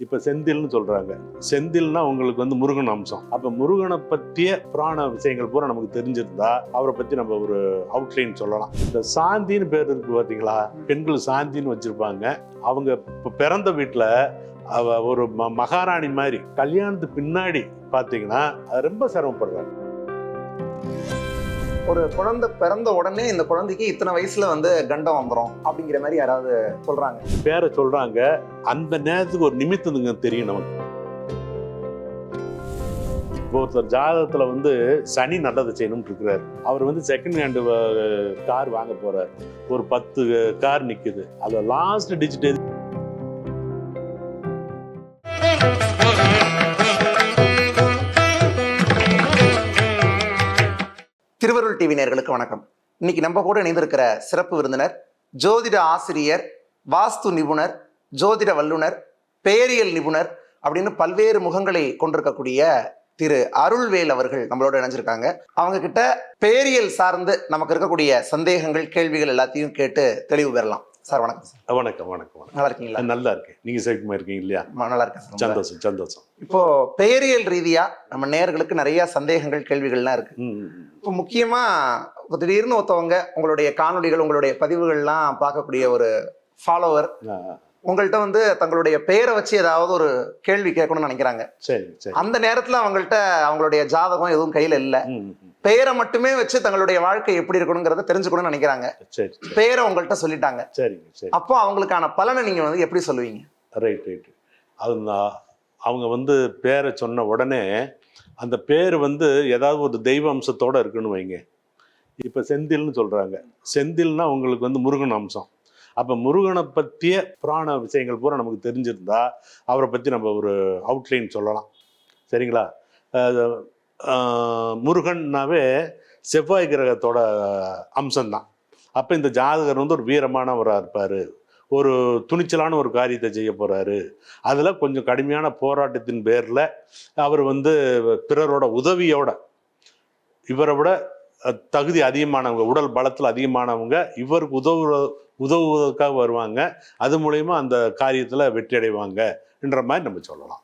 இப்போ செந்தில்னு சொல்கிறாங்க செந்தில்னா உங்களுக்கு வந்து முருகன் அம்சம். அப்போ முருகனை பற்றிய புராண விஷயங்கள் பூரா நமக்கு தெரிஞ்சிருந்தா அவரை பற்றி நம்ம ஒரு அவுட்லைன் சொல்லலாம். இந்த சாந்தின்னு பேர் இருக்கு பார்த்தீங்களா பெண்கள் சாந்தின்னு வச்சுருப்பாங்க. அவங்க இப்போ பிறந்த வீட்டில் அவ ஒரு ம- மகாராணி மாதிரி கல்யாணத்துக்கு பின்னாடி பார்த்தீங்கன்னா ரொம்ப சிரமப்படுறாங்க. ஒரு குழந்தை பிறந்த உடனே இந்த குழந்தைக்கு இத்தனை வயசுல வந்து கண்டம் வந்துடும் அப்படிங்கிற மாதிரி யாராவது சொல்றாங்க? பேரை சொல்றாங்க. அந்த நேரத்துக்கு ஒரு நிமித்தத்துங்க தெரியும் நமக்கு. இப்போ ஒருத்தர் ஜாதகத்துல வந்து சனி நல்லதை செய்யணும்னு இருக்கிறார். அவர் வந்து செகண்ட் ஹேண்டு கார் வாங்க போகிறார் ஒரு பத்து கார் நிற்குது அதில் லாஸ்ட் டிஜிட் திருவருள் டிவி நேர்களுக்கு வணக்கம். இன்னைக்கு நம்ம கூட இணைந்திருக்கிற சிறப்பு விருந்தினர் ஜோதிட ஆசிரியர் வாஸ்து நிபுணர் ஜோதிட வல்லுனர் பெயரியல் நிபுணர் அப்படின்னு பல்வேறு முகங்களை கொண்டிருக்கக்கூடிய திரு அருள்வேல் அவர்கள் நம்மளோட இணைஞ்சிருக்காங்க. அவங்க கிட்ட பேரியல் சார்ந்து நமக்கு இருக்கக்கூடிய சந்தேகங்கள் கேள்விகள் எல்லாத்தையும் கேட்டு தெளிவு பெறலாம். சார் வணக்கம் சார். வணக்கம் வணக்கம் நல்லா இருக்கீங்களா நல்லா இருக்கேன் நீங்க சேகமா இருக்கீங்க இல்லையா? நல்லா இருக்கேன் சார். சந்தோஷம் சந்தோஷம். இப்போ பெயரியல் ரீதியா நம்ம நேயர்களுக்கு நிறைய சந்தேகங்கள் கேள்விகள்லாம் இருக்கு. இப்போ முக்கியமா இப்போ திடீர்னு ஒருத்தவங்க உங்களுடைய காணொளிகள் உங்களுடைய பதிவுகள்லாம் பார்க்கக்கூடிய ஒரு ஃபாலோவர் உங்கள்கிட்ட வந்து தங்களுடைய பெயரை வச்சு ஏதாவது ஒரு கேள்வி கேட்கணும்னு நினைக்கிறாங்க. சரி சரி. அந்த நேரத்துல அவங்கள்ட்ட அவங்களுடைய ஜாதகம் எதுவும் கையில இல்ல. பெயரை மட்டுமே வச்சு தங்களுடைய வாழ்க்கை எப்படி இருக்கணுங்கிறத தெரிஞ்சுக்கணும்னு நினைக்கிறாங்க. சரி பெயரை உங்கள்கிட்ட சொல்லிட்டாங்க. சரிங்க சரி. அப்போ அவங்களுக்கான பலனை நீங்க வந்து எப்படி சொல்லுவீங்க? ரைட் ரைட் அது நான் அவங்க வந்து பேரை சொன்ன உடனே அந்த பேர் வந்து ஏதாவது ஒரு தெய்வ அம்சத்தோட இருக்குன்னு வைங்க. இப்போ செந்தில்னு சொல்றாங்க. செந்தில்னா உங்களுக்கு வந்து முருகன் அம்சம். அப்போ முருகனை பற்றிய புராண விஷயங்கள் பூரா நமக்கு தெரிஞ்சிருந்தா அவரை பற்றி நம்ம ஒரு அவுட்லைன் சொல்லலாம். சரிங்களா? முருகன்னாவே செவ்வாய் கிரகத்தோட அம்சம்தான் அப்போ இந்த ஜாதகர் வந்து ஒரு வீரமானவராக இருப்பார். ஒரு துணிச்சலான ஒரு காரியத்தை செய்ய போகிறாரு அதில் கொஞ்சம் கடுமையான போராட்டத்தின் பேரில் அவர் வந்து பிறரோட உதவியோட இவரை விட தகுதி அதிகமானவங்க உடல் பலத்தில் அதிகமானவங்க இவருக்கு உதவுற உதவுவதற்காக வருவாங்க. அது மூலயமா அந்த காரியத்தில் வெற்றி அடைவாங்க என்ற மாதிரி நம்ம சொல்லலாம்.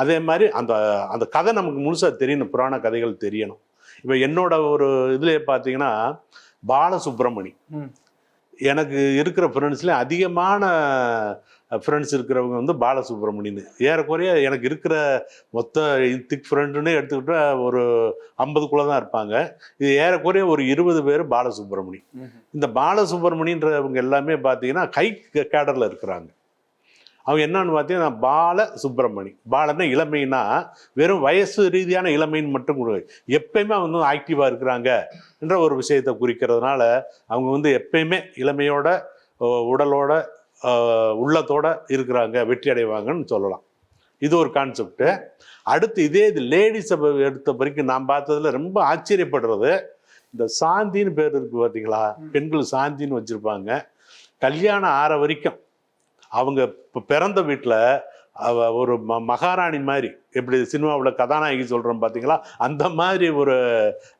அதே மாதிரி அந்த அந்த கதை நமக்கு முழுசாக தெரியணும். புராண கதைகள் தெரியணும். இப்போ என்னோட ஒரு இதுலேயே பார்த்தீங்கன்னா பாலசுப்ரமணி. எனக்கு இருக்கிற ஃப்ரெண்ட்ஸ்ல அதிகமான ஃப்ரெண்ட்ஸ் இருக்கிறவங்க வந்து பாலசுப்ரமணியன் ஏறக்குறைய எனக்கு இருக்கிற மொத்த திக் ஃப்ரெண்டுன்னே எடுத்துக்கிட்டா ஒரு ஐம்பதுக்குள்ளே தான் இருப்பாங்க. இது ஏறக்குறைய ஒரு இருபது பேர் பாலசுப்ரமணி. இந்த பாலசுப்ரமணின்றவங்க எல்லாமே பார்த்தீங்கன்னா கை கேடரில் இருக்கிறாங்க. அவங்க என்னன்னு பார்த்தீங்கன்னா பால சுப்பிரமணி. பாலன்னா இளமைனா வெறும் வயசு ரீதியான இளமைன்னு மட்டும் கூட எப்பயுமே அவங்க வந்து ஆக்டிவாக இருக்கிறாங்க என்ற ஒரு விஷயத்தை குறிக்கிறதுனால அவங்க வந்து எப்பயுமே இளமையோட உடலோட உள்ளத்தோட இருக்கிறாங்க. வெற்றி அடைவாங்கன்னு சொல்லலாம். இது ஒரு கான்செப்ட் அடுத்து இதே இது லேடிஸை எடுத்த வரைக்கும் நான் பார்த்ததுல ரொம்ப ஆச்சரியப்படுறது. இந்த சாந்தின்னு பேர் இருக்கு பார்த்தீங்களா? பெண்கள் சாந்தின்னு வச்சிருப்பாங்க. கல்யாணம் ஆற வரைக்கும் அவங்க பிறந்த வீட்டில் ஒரு ம மகாராணி மாதிரி எப்படி சினிமாவில் கதாநாயகி சொல்கிறோம் பார்த்தீங்களா அந்த மாதிரி ஒரு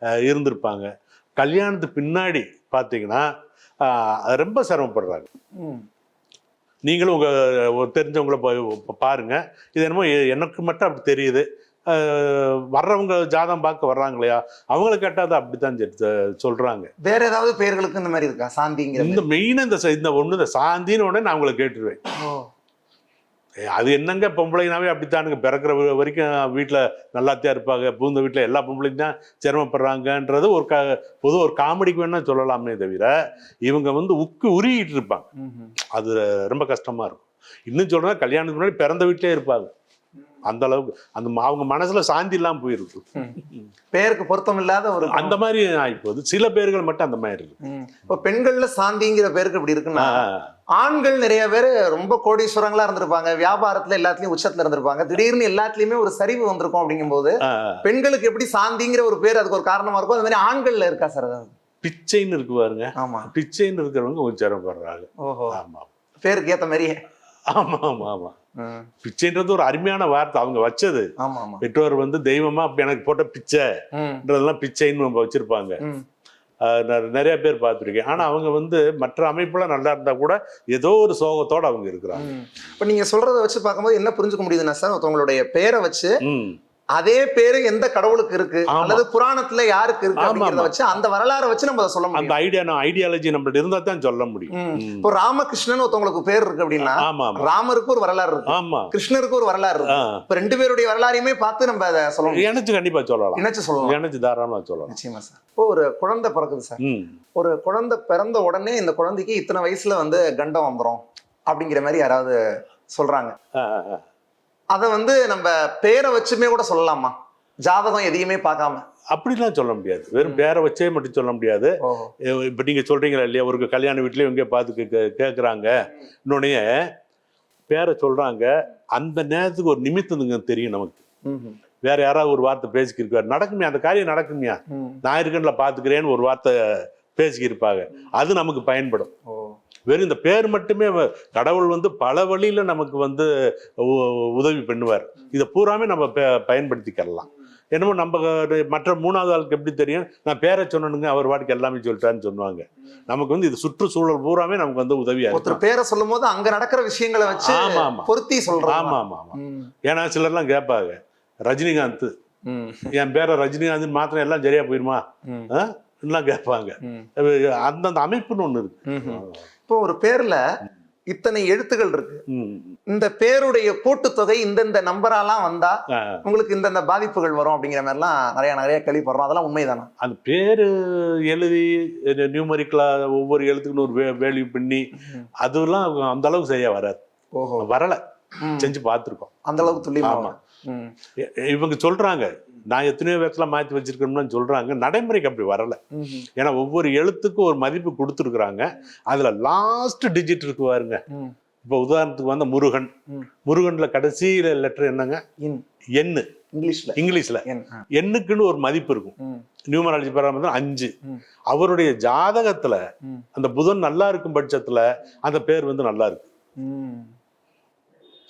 இருந்திருப்பாங்க. கல்யாணத்துக்கு பின்னாடி பார்த்தீங்கன்னா ரொம்ப சிரமப்படுறாங்க. நீங்களும் உங்கள் தெரிஞ்சவங்கள போய் ப- பாருங்க. இது என்னமோ எனக்கு மட்டும் அப்படி தெரியுது. வர்றவங்க ஜாதகம் பார்க்க வர்றாங்க இல்லையா? அவங்கள கேட்டால் அது அப்படித்தான் செ- சொல்றாங்க. வேற ஏதாவது பெயர்களுக்கு இந்த மாதிரி இருக்கா? சாந்திங்கிற இந்த மெயினாக இந்த இந்த ஒன்று இந்த சாந்தின்னு உடனே நான் அவங்கள கேட்டுருவேன். அது என்னங்க பொம்பளைனாவே அப்படித்தானுங்க? பிறக்கிற வரைக்கும் வீட்டில் நல்லாத்தான் இருப்பாங்க. பூந்த வீட்டில் எல்லா பொம்பளையும் தான் சிரமப்படுறாங்கன்றது ஒரு க பொது ஒரு காமெடிக்கு வேணா சொல்லலாமே தவிர இவங்க வந்து உக்கு உருகிட்டு இருப்பாங்க. அது ரொம்ப கஷ்டமா இருக்கும். இன்னும் சொல்றேன் கல்யாணத்துக்கு முன்னாடி பிறந்த வீட்டிலே இருப்பாங்க. அந்த அளவுக்கு அந்த அவங்க மனசுல சாந்தி இல்லாம போயிருக்கு. பெயருக்கு பொருத்தம் இல்லாத ஒரு அந்த மாதிரி ஆயிப்போகுது. சில பேர்கள் மட்டும் அந்த மாதிரி இருக்கு. இப்ப பெண்கள்ல சாந்திங்கிற பேருக்கு இப்படி இருக்குன்னா ஆண்கள் நிறைய பேர் ரொம்ப கோடீஸ்வரங்களா இருந்திருப்பாங்க. வியாபாரத்துல எல்லாத்துலயும் உச்சத்துல இருந்திருப்பாங்க. திடீர்னு எல்லாத்துலயுமே ஒரு சரிவு வந்திருக்கும் அப்படிங்கும்போது பெண்களுக்கு எப்படி சாந்திங்கிற ஒரு பேர் அதுக்கு ஒரு காரணமா இருக்கும் அது மாதிரி ஆண்கள்ல இருக்கா சார் அதாவது பிச்சைன்னு இருக்கு பாருங்க. ஆமா. பிச்சைன்னு இருக்கிறவங்க கொஞ்சம் சிரமப்படுறாங்க ஓஹோ. ஆமா. பேருக்கு ஏத்த மாதிரி ஆமா ஆமா ஆமா. பிச்சைன்றது ஒரு அருமையான வார்த்தை. அவங்க வச்சது. பெற்றோர் வந்து தெய்வமா அப்ப எனக்கு போட்ட பிச்சைன்றதெல்லாம். பிச்சைன்னு நம்ம வச்சிருப்பாங்க. நிறைய பேர் பார்த்துருக்கேன். ஆனா அவங்க வந்து மற்ற அமைப்புல நல்லா இருந்தா கூட ஏதோ ஒரு சோகத்தோட அவங்க இருக்கிறாங்க. இப்ப நீங்க சொல்றத வச்சு பார்க்கும்போது என்ன புரிஞ்சுக்க முடியுதுன்னா சார் ஒருத்தவங்களுடைய பேரை வச்சு அதே பேரு எந்த கடவுளுக்கு இருக்கு. அல்லது புராணத்துல யாருக்கு இருக்கு அப்படிங்கறத. வச்சு அந்த வரலாறை வச்சு நம்ம சொல்ல அந்த முடியும். ஐடியா ஐடியாலஜி நம்மள்ட்ட இருந்தா தான் சொல்ல முடியும். இப்போ ராமகிருஷ்ணன் ஒருத்தவங்களுக்கு பேர் இருக்கு அப்படின்னா ராமருக்கு ஒரு வரலாறு இருக்கு. ஆமா. கிருஷ்ணருக்கு ஒரு வரலாறு இருக்கு. இப்ப ரெண்டு பேருடைய வரலாறையுமே பார்த்து நம்ம அதை சொல்லணும் இணைச்சு கண்டிப்பா சொல்லலாம். இணைச்சு சொல்லலாம் இணைச்சு தாராளமா சொல்லலாம். நிச்சயமா சார். இப்போ ஒரு குழந்தை பிறக்குது சார். ஒரு குழந்தை பிறந்த உடனே இந்த குழந்தைக்கு இத்தனை வயசுல வந்து கண்டம் வந்துரும் அப்படிங்கிற மாதிரி யாராவது சொல்றாங்க. அதை வந்து நம்ம பேரை வச்சுமே கூட சொல்லலாமா? ஜாதகம் எதையுமே பார்க்காம. அப்படிலாம் சொல்ல முடியாது. வெறும் பேரை வச்சே மட்டும் சொல்ல முடியாது. இப்ப நீங்க சொல்றீங்களா இல்லையா ஒரு கல்யாண வீட்லயும் எங்கேயோ பார்த்து கே- கேக்குறாங்க. இன்னொன்னே பேரை சொல்றாங்க. அந்த நேரத்துக்கு ஒரு நிமித்தத்துங்க தெரியும் நமக்கு. வேற யாராவது ஒரு வார்த்தை பேசிக்கிருக்காரு. நடக்குமே அந்த காரியம் நடக்குமையா. நான் இருக்கேன்ல பாத்துக்கிறேன்னு ஒரு வார்த்தை பேசிக்கிருப்பாங்க. அது நமக்கு பயன்படும். வெறும் இந்த பேர் மட்டுமே கடவுள் வந்து பல வழியில நமக்கு வந்து உதவி பண்ணுவார். இதை பூராமே நம்ம பயன்படுத்திக்கலாம் என்னமோ நம்ம மற்ற மூணாவது ஆளுக்கு எப்படி தெரியும்? நான் பேரை சொன்னனுங்க அவர் வாட்டுக்கு எல்லாமே சொல்லிட்டான்னு சொல்லுவாங்க. நமக்கு வந்து இது சுற்றுச்சூழல் பூராமே நமக்கு வந்து உதவியா ஒருத்தர் பேரை சொல்லும் போது அங்க நடக்கிற விஷயங்களை வச்சு ஆமா ஆமா பொருத்தி சொல்றோம்? ஆமா ஆமா ஆமா ஏன்னா சிலர்லாம் கேட்பாங்க ரஜினிகாந்த். என் பேரை ரஜினிகாந்த் மாத்திரம் எல்லாம் சரியா போயிருமா? எல்லாம் கேட்பாங்க. அந்தந்த அமைப்புன்னு ஒண்ணு இருக்கு. இப்போ ஒரு பேர்ல இத்தனை எழுத்துகள் இருக்கு. இந்த பேருடைய கூட்டுத்தொகை இந்தந்த நம்பராலாம் வந்தா. உங்களுக்கு இந்தந்த பாதிப்புகள் வரும் அப்படிங்கிற மாதிரிலாம் நிறைய நிறைய கேள்விப்படுறோம். அதெல்லாம் உண்மைதானா? அந்த பேரு எழுதி நியூமரிக்கலா ஒவ்வொரு எழுத்துக்குன்னு ஒரு வேல்யூ பண்ணி அதெல்லாம் அந்த அளவுக்கு சரியா வராது. ஓஹோ. வரல. செஞ்சு பார்த்துருக்கோம். அந்த அளவுக்கு துல்லியமா இவங்க சொல்றாங்க நான் எத்தனையோ விதத்துல மாத்தி வச்சிருக்கோம்னு சொல்றாங்க நடைமுறைக்கு அப்படி வரல. ஏன்னா ஒவ்வொரு எழுத்துக்கும் ஒரு மதிப்பு கொடுத்துருக்குறாங்க அதுல லாஸ்ட் டிஜிட் இருக்கு பாருங்க. இப்போ உதாரணத்துக்கு வந்த முருகன். முருகன்ல கடைசியில லெட்டர் என்னங்க எண்ணு இங்கிலீஷ்ல இங்கிலீஷ்ல. எண்ணுக்குன்னு ஒரு மதிப்பு இருக்கும். நியூமராலஜி பராமரி அஞ்சு. அவருடைய ஜாதகத்துல. அந்த புதன் நல்லா இருக்கும் பட்சத்துல அந்த பேர் வந்து நல்லா இருக்கு.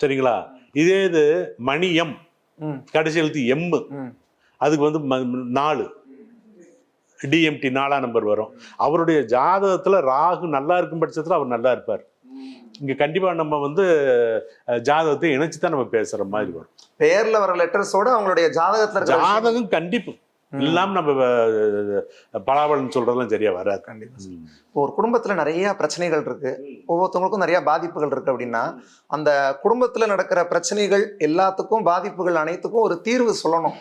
சரிங்களா இதே இது மணியம் ம். கடைசி எழுத்து எம்மு. அதுக்கு வந்து நாலு. டிஎம்டி நாலாம் நம்பர் வரும். அவருடைய ஜாதகத்துல ராகு நல்லா இருக்கும் பட்சத்துல அவர் நல்லா இருப்பார். இங்க கண்டிப்பா நம்ம வந்து ஜாதகத்தை இணைச்சு தான் நம்ம பேசுற மாதிரி வரும். பேர்ல வர லெட்டர்ஸோட அவங்களுடைய ஜாதகத்துல ஜாதகம் கண்டிப்பு. இல்லாம நம்ம அஹ், பலாபலன் சொல்றதெல்லாம் சரியா வராது. கண்டிப்பா. இப்போ ஒரு குடும்பத்துல நிறைய பிரச்சனைகள் இருக்கு. ஒவ்வொருத்தவங்களுக்கும் நிறைய பாதிப்புகள் இருக்கு அப்படின்னா அந்த குடும்பத்துல நடக்கிற பிரச்சனைகள் எல்லாத்துக்கும் பாதிப்புகள் அனைத்துக்கும் ஒரு தீர்வு சொல்லணும்.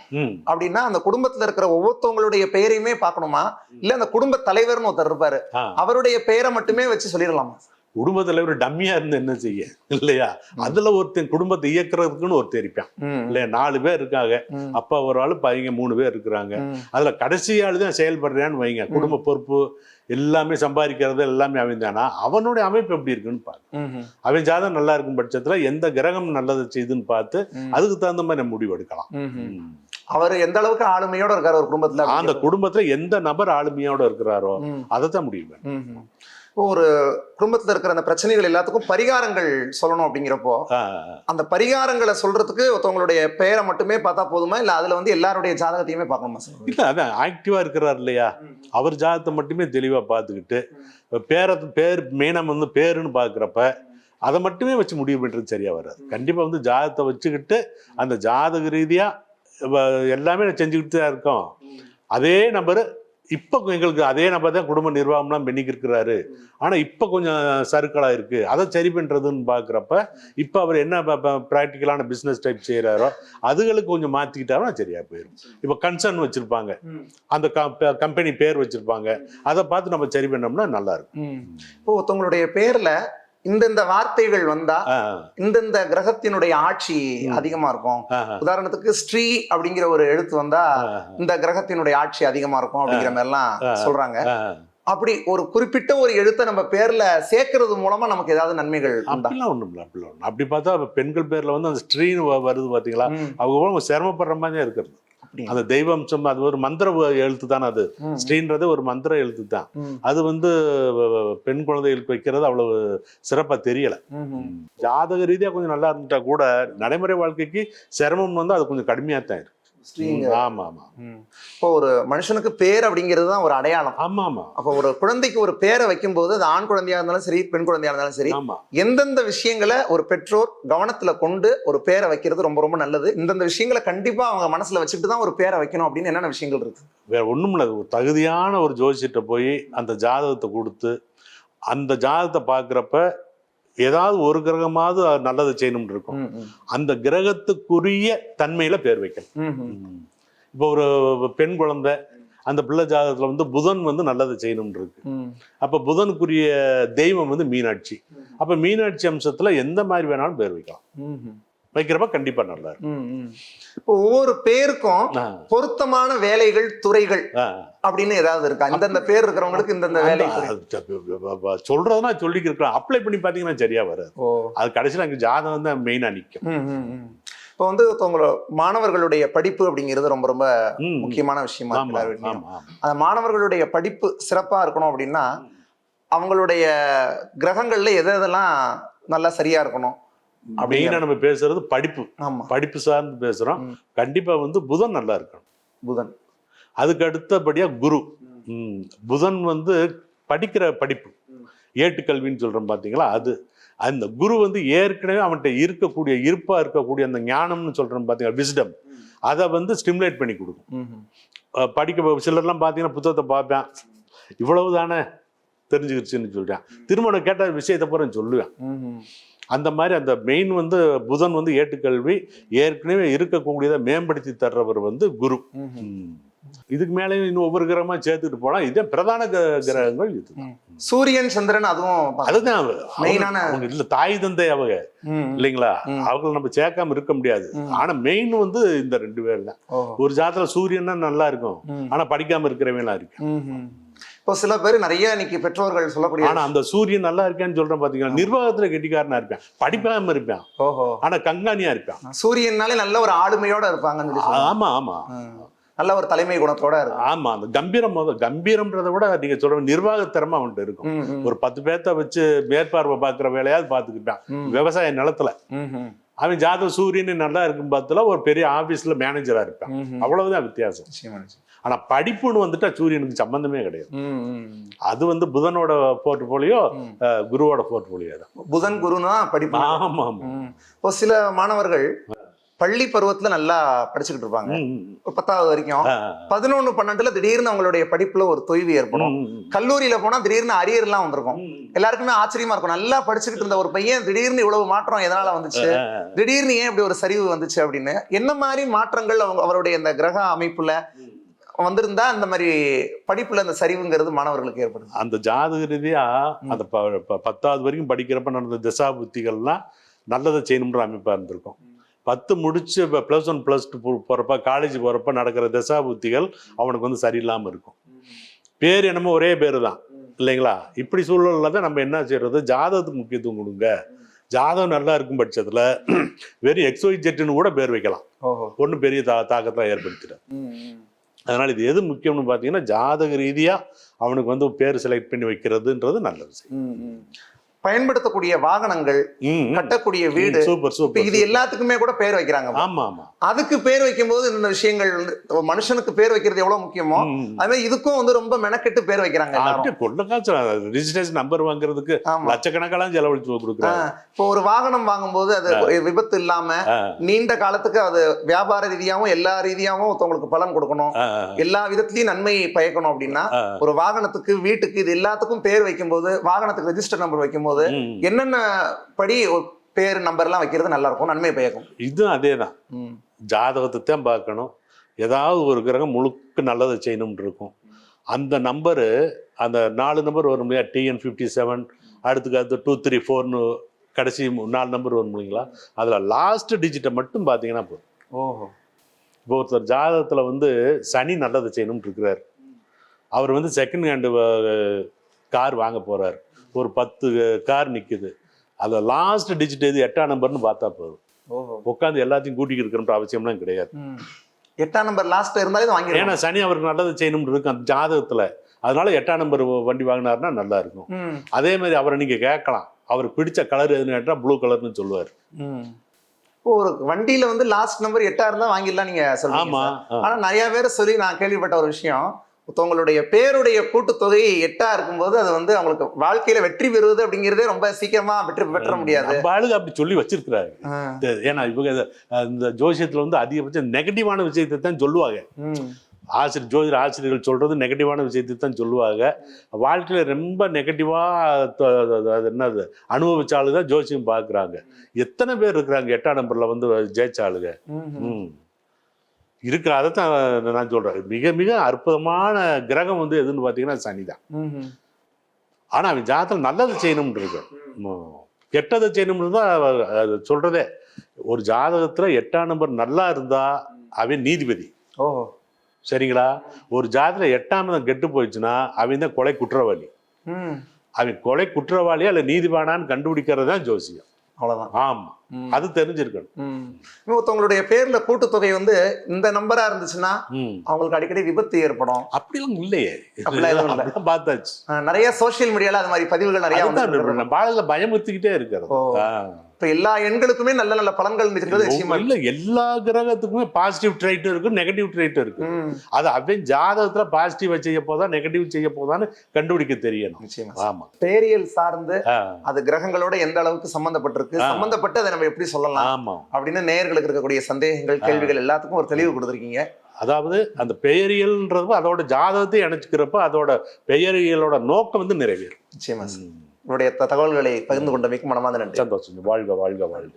அப்படின்னா அந்த குடும்பத்துல இருக்கிற ஒவ்வொருத்தவங்களுடைய பெயரையுமே பார்க்கணுமா? இல்ல அந்த குடும்ப தலைவர்னு ஒருத்தர் இருப்பாரு. அவருடைய பெயரை மட்டுமே வச்சு சொல்லிடலாமா? குடும்ப தலைவர் டம்மியா இருந்து என்ன செய்ய இல்லையா அதுல ஒருத்தன் குடும்பத்தை இயக்குறதுக்குன்னு ஒருத்தர் இருப்பான். இல்லையா நாலு பேர் இருக்காங்க. அப்பா ஒரு ஆளு பையங்க மூணு பேர் இருக்கிறாங்க. அதுல கடைசி ஆளு தான் செயல்படுறான்னு வைங்க குடும்ப பொறுப்பு எல்லாமே சம்பாதிக்கிறது எல்லாமே அவன் தானா அவனுடைய அமைப்பு எப்படி இருக்குன்னு பாரு. அவன் ஜாதகம் நல்லா இருக்கும் பட்சத்துல எந்த கிரகம் நல்லதை செய்யுதுன்னு பார்த்து. அதுக்கு தகுந்த மாதிரி நம்ம முடிவு எடுக்கலாம். அவர் எந்த அளவுக்கு ஆளுமையோட இருக்காரு ஒரு குடும்பத்துல அந்த. குடும்பத்துல எந்த நபர் ஆளுமையோட இருக்கிறாரோ. அதை தான் முடிவு ஒரு குடும்பத்துல இருக்கிற அந்த பிரச்சனைகள் எல்லாத்துக்கும் பரிகாரங்கள் சொல்லணும் அப்படிங்கிறப்போ அந்த பரிகாரங்களை சொல்றதுக்கு ஒருத்தவங்களுடைய பெயரை மட்டுமே பார்த்தா போதுமா? இல்ல அதுல வந்து எல்லாருடைய ஜாதகத்தையுமே பார்க்கணுமா சார்? இல்ல அதான் ஆக்டிவா இருக்கிறார் இல்லையா? அவர் ஜாதகத்தை மட்டுமே தெளிவா பார்த்துக்கிட்டு பேர பேர் மெயினாக வந்து பேருன்னு பார்க்குறப்ப அதை மட்டுமே வச்சு முடிவு பண்ணுறது சரியா வராது. கண்டிப்பா வந்து ஜாதகத்தை வச்சுக்கிட்டு அந்த ஜாதக ரீதியா எல்லாமே செஞ்சுக்கிட்டு தான் இருக்கோம். அதே நபர் இப்போ எங்களுக்கு அதே நபர் தான் குடும்ப நிர்வாகம்லாம் பண்ணிக்கு இருக்கிறாரு. ஆனா இப்போ கொஞ்சம் சறுக்கலா இருக்கு. அதை சரி பண்றதுன்னு பார்க்குறப்ப இப்போ அவர் என்ன ப்ராக்டிக்கலான பிஸ்னஸ் டைப் செய்கிறாரோ அதுகளுக்கு கொஞ்சம் மாற்றிக்கிட்டாருன்னா சரியா போயிடும் இப்போ கன்சர்ன் வச்சிருப்பாங்க. அந்த கம்பெனி பேர் வச்சிருப்பாங்க. அதை பார்த்து நம்ம சரி பண்ணோம்னா நல்லா இருக்கும். இப்போ ஒருத்தவங்களுடைய பேர்ல இந்தந்த வார்த்தைகள் வந்தா இந்தந்த கிரகத்தினுடைய ஆட்சி அதிகமா இருக்கும். உதாரணத்துக்கு ஸ்ரீ அப்படிங்கிற ஒரு எழுத்து வந்தா இந்த கிரகத்தினுடைய ஆட்சி அதிகமா இருக்கும் அப்படிங்கிற மாதிரி எல்லாம். சொல்றாங்க. அப்படி ஒரு குறிப்பிட்ட ஒரு எழுத்தை நம்ம பேர்ல சேர்க்கறது மூலமா நமக்கு ஏதாவது நன்மைகள் அப்படிலாம் ஒண்ணும் இல்லை ஒண்ணும் அப்படி பார்த்தா பெண்கள் பேர்ல வந்து அந்த ஸ்ட்ரீன் வருது பாத்தீங்களா. அவங்க சிரமப்படுற மாதிரி இருக்கிறது. அந்த தெய்வம்சம் அது ஒரு மந்திர எழுத்து தானே அது. ஸ்ரீன்றது ஒரு மந்திர எழுத்து தான். அது வந்து பெண் குழந்தைகளுக்கு வைக்கிறது அவ்வளவு சிறப்பா தெரியல. ஜாதக ரீதியா கொஞ்சம் நல்லா இருந்துட்டா கூட நடைமுறை வாழ்க்கைக்கு சிரமம் வந்து அது கொஞ்சம் கடுமையா தான் இருக்கு ஸ்ரீங்க. ஆமா ஆமா இப்போ ஒரு மனுஷனுக்கு பேர் அப்படிங்கிறது தான் ஒரு அடையாளம். ஆமா ஆமா அப்போ ஒரு குழந்தைக்கு ஒரு பேரை வைக்கும்போது அது ஆண் குழந்தையா இருந்தாலும் சரி பெண் குழந்தையா இருந்தாலும் சரி எந்தெந்த விஷயங்களை ஒரு பெற்றோர் கவனத்துல கொண்டு ஒரு பேரை வைக்கிறது ரொம்ப ரொம்ப நல்லது. இந்தந்த விஷயங்களை கண்டிப்பா அவங்க மனசுல வச்சுட்டு தான் ஒரு பேரை வைக்கணும் அப்படின்னு என்னென்ன விஷயங்கள் இருக்கு? வேற ஒண்ணும் இல்லை ஒரு தகுதியான ஒரு ஜோசிட்ட போய் அந்த ஜாதகத்தை கொடுத்து அந்த ஜாதகத்தை பார்க்குறப்ப ஏதாவது ஒரு கிரகமாவது நல்லதை செய்யணும்னு இருக்கும். அந்த கிரகத்துக்குரிய தன்மையில பேர் வைக்கணும். இப்போ ஒரு பெண் குழந்தை அந்த பிள்ளை ஜாதகத்துல வந்து புதன் வந்து நல்லதை செய்யணும்னு இருக்கு. அப்ப புதனுக்குரிய தெய்வம் வந்து மீனாட்சி. அப்ப மீனாட்சி அம்சத்துல எந்த மாதிரி வேணாலும் பேர் வைக்கலாம். வைக்கிறப்ப கண்டிப்பா நல்லா இருக்கும் இப்போ ஒவ்வொரு பேருக்கும் பொருத்தமான வேலைகள் துறைகள். அப்படின்னு ஏதாவது இருக்கா? இந்தந்த பேர் இருக்கிறவங்களுக்கு இந்தந்த வேலை சொல்றதுனா சொல்லிக்கிருக்கலாம் அப்ளை பண்ணி பாத்தீங்கன்னா சரியா வராது. அது கடைசியில் அங்கே ஜாதகம் தான் மெயினா நிற்கும். இப்போ வந்து உங்களோட மாணவர்களுடைய படிப்பு அப்படிங்கிறது ரொம்ப ரொம்ப. முக்கியமான விஷயமா அந்த மாணவர்களுடைய படிப்பு சிறப்பா இருக்கணும் அப்படின்னா அவங்களுடைய கிரகங்கள்ல எது எதெல்லாம் நல்லா சரியா இருக்கணும்? மெயினா நம்ம பேசுறது படிப்பு. ஆமா. படிப்பு சார்ந்து பேசுறோம். கண்டிப்பா வந்து புதன் நல்லா இருக்கணும். புதன். அதுக்கு அடுத்தபடியா குரு. புதன் வந்து படிக்கிற படிப்பு. ஏட்டுக்கல்வின்னு சொல்றோம் பாத்தீங்களா? அது. அந்த குரு வந்து ஏற்கனவே அவன்கிட்ட இருக்கக்கூடிய இருப்பா இருக்கக்கூடிய அந்த ஞானம்னு சொல்றோம் பாத்தீங்களா? விஸ்டம் அதை வந்து ஸ்டிமுலேட் பண்ணி கொடுக்கும். படிக்க சிலர்லாம் பார்த்தீங்கன்னா புத்தகத்தை பார்ப்பேன். இவ்வளவு தானே தெரிஞ்சுக்கிடுச்சுன்னு சொல்லிட்டேன் திரும்ப நான் கேட்ட விஷயத்தை பூரா சொல்லுவேன். அந்த மாதிரி அந்த மெயின் வந்து புதன் வந்து ஏட்டுக்கல்வி ஏற்கனவே இருக்கக்கூடியதை மேம்படுத்தி தர்றவர் வந்து குரு. இதுக்கு மேலே இன்னும் ஒவ்வொரு கிரகமா சேர்த்துட்டு போனா இதே பிரதான கிர- கிரகங்கள் இது சூரியன் சந்திரன் அதுவும் அதுதான் மெயினான- இல்ல தாய் தந்தை அவங்க. இல்லைங்களா. அவங்களை நம்ம சேர்க்காம இருக்க முடியாது. ஆனா மெயின் வந்து இந்த ரெண்டு பேர் தான். ஒரு ஜாதத்துல சூரியன்னா நல்லா இருக்கும். ஆனா படிக்காம இருக்கிறவங்களா இருக்கு. இப்போ சில பேர் நிறைய இன்னைக்கு பெற்றோர்கள் சொல்லக்கூடிய ஆனா அந்த சூரியன் நல்லா இருக்கேன்னு சொல்றேன் பாத்தீங்கன்னா நிர்வாகத்துல கெட்டிக்காரனா இருப்பேன் படிப்பாம இருப்பேன் ஓஹோ ஆனா கண்காணியா இருப்பேன் சூரியன்னாலே நல்ல ஒரு ஆளுமையோட இருப்பாங்கன்னு சொல்லி சொல்லுவாங்க. ஆமா ஆமா. நல்ல ஒரு தலைமை குணத்தோட இருக்கும் ஆமா அந்த கம்பீரம் கம்பீரம்ன்றதை விட நீங்க சொல்ற நிர்வாக திறமை அவன்கிட்ட இருக்கும். ஒரு பத்து பேர்த்த வச்சு மேற்பார்வை பார்க்குற வேலையாவது பார்த்துக்கிட்டான் ம். விவசாய நிலத்துல. அவன் ஜாதக சூரியன் நல்லா இருக்கும் பத்துல ஒரு பெரிய ஆபீஸ்ல மேனேஜரா இருப்பான். அவ்வளவுதான் வித்தியாசம். ஆனா படிப்புன்னு வந்துட்டா சூரியனுக்கு சம்பந்தமே கிடையாது. அது வந்து புதனோட போர்ட்போலியோ. குருவோட போர்ட்போலியோ தான். புதன் குருனா படிப்பு. ஆமா ஆமா. இப்போ சில மாணவர்கள் பள்ளி பருவத்துல நல்லா படிச்சுக்கிட்டு இருப்பாங்க. ஒரு பத்தாவது வரைக்கும் பதினொன்னு பன்னெண்டுல திடீர்னு அவங்களுடைய படிப்புல ஒரு தொய்வு ஏற்படும். கல்லூரியில போனா திடீர்னு அரியர் எல்லாம் வந்திருக்கும். எல்லாருக்குமே ஆச்சரியமா இருக்கும். நல்லா படிச்சுக்கிட்டு இருந்த ஒரு பையன் திடீர்னு இவ்வளவு மாற்றம் எதனால வந்துச்சு? திடீர்னு ஏன் இப்படி ஒரு சரிவு வந்துச்சு அப்படின்னு? என்ன மாதிரி மாற்றங்கள் அவங்க அவருடைய இந்த கிரக அமைப்புல வந்திருந்தா அந்த மாதிரி படிப்புல அந்த சரிவுங்கிறது மாணவர்களுக்கு ஏற்படுது. அந்த ஜாதக ரீதியா அந்த பத்தாவது வரைக்கும் படிக்கிறப்ப நடந்த திசா புத்திகள்லாம் நல்லதை செய்யணுன்ற அமைப்பா இருந்திருக்கும். பத்து முடிச்சு இப்போ ப்ளஸ் ஒன் ப்ளஸ் டூ போகிறப்ப காலேஜ் போகிறப்ப நடக்கிற திசா புத்திகள் அவனுக்கு வந்து சரியில்லாமல் இருக்கும். பேர் என்னமோ ஒரே பேர் தான் இல்லைங்களா? இப்படி சூழலில் தான் நம்ம என்ன செய்யறது? ஜாதகத்துக்கு முக்கியத்துவம் கொடுங்க. ஜாதகம் நல்லா இருக்கும் பட்சத்தில் வெறும் எக்ஸோய் ஜெட்டுன்னு கூட பேர் வைக்கலாம். ஓஹோ. ஒன்றும் பெரிய தா தாக்கத்தை ஏற்படுத்திடும். அதனால் இது எது முக்கியம்னு பார்த்தீங்கன்னா ஜாதக ரீதியாக அவனுக்கு வந்து பேர் செலக்ட் பண்ணி வைக்கிறதுன்றது நல்ல விஷயம். பயன்படுத்தக்கூடிய வாகனங்கள். கட்டக்கூடிய வீடு சூப்பர் சூப்பர் இது எல்லாத்துக்குமே கூட பேர் வைக்கிறாங்க. ஆமா ஆமா. அதுக்கு பேர் வைக்கும்போது இந்த விஷயங்கள் மனுஷனுக்கு பேர் வைக்கிறது எவ்வளவு முக்கியமோ. அது இதுக்கும் வந்து ரொம்ப மெனக்கெட்டு பேர் வைக்கிறாங்க ரிஜிஸ்ட்ரேஷன் நம்பர் வாங்குறதுக்கு லட்சக்கணக்கெல்லாம் செலவழிச்சு கொடுக்குறாங்க இப்போ ஒரு வாகனம் வாங்கும்போது அது விபத்து இல்லாம நீண்ட காலத்துக்கு அது வியாபார ரீதியாவும் எல்லா ரீதியாவும் ஒருத்தவங்களுக்கு பலன் கொடுக்கணும். எல்லா விதத்திலயும் நன்மை பயக்கணும் அப்படின்னா. ஒரு வாகனத்துக்கு வீட்டுக்கு இது எல்லாத்துக்கும் பேர் வைக்கும்போது வாகனத்துக்கு ரெஜிஸ்டர் நம்பர் வைக்கும்போது ம். என்னென்ன படி ஒரு பேர் நம்பர் எல்லாம் வைக்கிறது நல்லா இருக்கும் நன்மை பயக்கும்? இதுவும் அதே தான். ஜாதகத்தை தான் பார்க்கணும். ஏதாவது ஒரு கிரகம் முழுக்க நல்லதை செய்யணும்னு இருக்கும் அந்த நம்பரு அந்த நாலு நம்பர் வரும் இல்லையா? டிஎன் ஃபிஃப்டி செவன் அடுத்துக்கு அடுத்து டூ த்ரீ ஃபோர்னு கடைசி நாலு நம்பர் வரும் இல்லைங்களா? அதில் லாஸ்ட் டிஜிட்டை மட்டும் பார்த்தீங்கன்னா போதும். ஓஹோ. இப்போ ஒருத்தர் ஜாதகத்தில் வந்து சனி நல்லதை செய்யணும்னு இருக்கிறார் அவர் வந்து செகண்ட் ஹேண்டு கார் வாங்க போறார். ஒரு பத்து கார் நிற்குது அதில் லாஸ்ட் டிஜிட் எது? எட்டாம் நம்பர்னு பார்த்தா போதும். உட்காந்து எல்லாத்தையும் கூட்டிட்டு இருக்கணுன்ற அவசியம்லாம் கிடையாது. எட்டாம் நம்பர் லாஸ்ட்ல இருந்தாலே வாங்கிடலாம் ஏன்னா சனி அவருக்கு நல்லது செய்யணும்னு இருக்கு அந்த ஜாதகத்தில். அதனால எட்டாம் நம்பர் வண்டி வாங்கினாருன்னா நல்லா இருக்கும். அதே மாதிரி அவரை நீங்கள் கேட்கலாம். அவருக்கு பிடிச்ச கலர் எதுன்னு கேட்டால் ப்ளூ கலர்னு சொல்லுவார். ஒரு வண்டியில வந்து லாஸ்ட் நம்பர் எட்டா இருந்தா வாங்கிடலாம் நீங்க சார். ஆனா நிறைய பேர் சொல்லி நான் கேள்விப்பட்ட ஒரு விஷயம். உங்களுடைய பேருடைய கூட்டுத்தொகை எட்டா இருக்கும்போது அது வந்து அவங்களுக்கு வாழ்க்கையில வெற்றி பெறுவது அப்படிங்கிறதே ரொம்ப சீக்கிரமா வெற்றி பெற்ற முடியாது. ஆளுங்க அப்படி சொல்லி. இந்த- ஏன்னா இவங்க இந்த ஜோசியத்துல வந்து அதிகபட்சம் நெகட்டிவான விஷயத்தை தான் சொல்லுவாங்க. ஆசிரியர் ஜோதிட ஆசிரியர்கள் சொல்றது நெகட்டிவான விஷயத்தை தான் சொல்லுவாங்க. வாழ்க்கையில ரொம்ப நெகட்டிவா த- த- அது என்னது அனுபவிச்ச ஆளு தான் ஜோசியம் பார்க்குறாங்க. எத்தனை பேர் இருக்கிறாங்க எட்டாம் நம்பர்ல வந்து ஜெயிச்ச ஆளுங்க? ம். இருக்கிற அதை தான் நான் சொல்றேன். மிக மிக அற்புதமான கிரகம் வந்து எதுன்னு பார்த்தீங்கன்னா சனி தான். ம். ஆனா அவன் ஜாதகம் நல்லது செய்யணும்னு இருக்கு. கெட்டதை செய்யணும்னு தான் அது சொல்றதே. ஒரு ஜாதகத்துல எட்டாம் நம்பர் நல்லா இருந்தா அவன் நீதிபதி. ஓ. சரிங்களா? ஒரு ஜாதகத்துல எட்டாம் நம்பர் கெட்டு போயிடுச்சுன்னா அவன் தான் கொலை குற்றவாளி. அவன் கொலை குற்றவாளியா இல்ல நீதிபானான்னு கண்டுபிடிக்கிறது தான் ஜோசியம். அவ்வளவுதான். ஆமா. அது தெரிஞ்சிருக்கணும். ஒருத்தவங்களுடைய பேர்ல கூட்டுத்தொகை வந்து இந்த நம்பரா இருந்துச்சுன்னா அவங்களுக்கு அடிக்கடி விபத்து ஏற்படும். அப்படிலாம் இல்லையே. அப்படிலாம் பார்த்தாச்சு. நிறைய சோஷியல் மீடியால அது மாதிரி பதிவுகள் நிறைய பாடல பயமுறுத்திக்கிட்டே இருக்கிறது. இப்ப எல்லா எண்களுக்குமே நல்ல நல்ல பலன்கள் இருக்கிறது நிச்சயமா இல்ல எல்லா கிரகத்துக்குமே பாசிட்டிவ் ட்ரைட்டும் இருக்கு நெகட்டிவ் ட்ரைட்டும் இருக்கு. அது அவன் ஜாதகத்துல பாசிட்டிவ் செய்ய போதா நெகட்டிவ் செய்ய போதான்னு கண்டுபிடிக்க தெரியணும். நிச்சயமா. ஆமா. பேரியல் சார்ந்து அது கிரகங்களோட எந்த அளவுக்கு சம்பந்தப்பட்டிருக்கு ஆ. சம்பந்தப்பட்டு அதை நம்ம எப்படி சொல்லலாம் ஆமா. அப்படின்னு நேயர்களுக்கு இருக்கக்கூடிய சந்தேகங்கள் கேள்விகள் எல்லாத்துக்கும் ஒரு தெளிவு கொடுத்துருக்கீங்க. அதாவது அந்த பெயரியல்ன்றது அதோட ஜாதகத்தை இணைச்சுக்கிறப்ப அதோட பெயரியலோட நோக்கம் வந்து நிறைவேறும். நிச்சயமா உங்களுடைய தகவல்களை பகிர்ந்து கொண்டமைக்கு மனமார்ந்த நன்றி. சந்தோஷம். வாழ்க வாழ்க வாழ்க.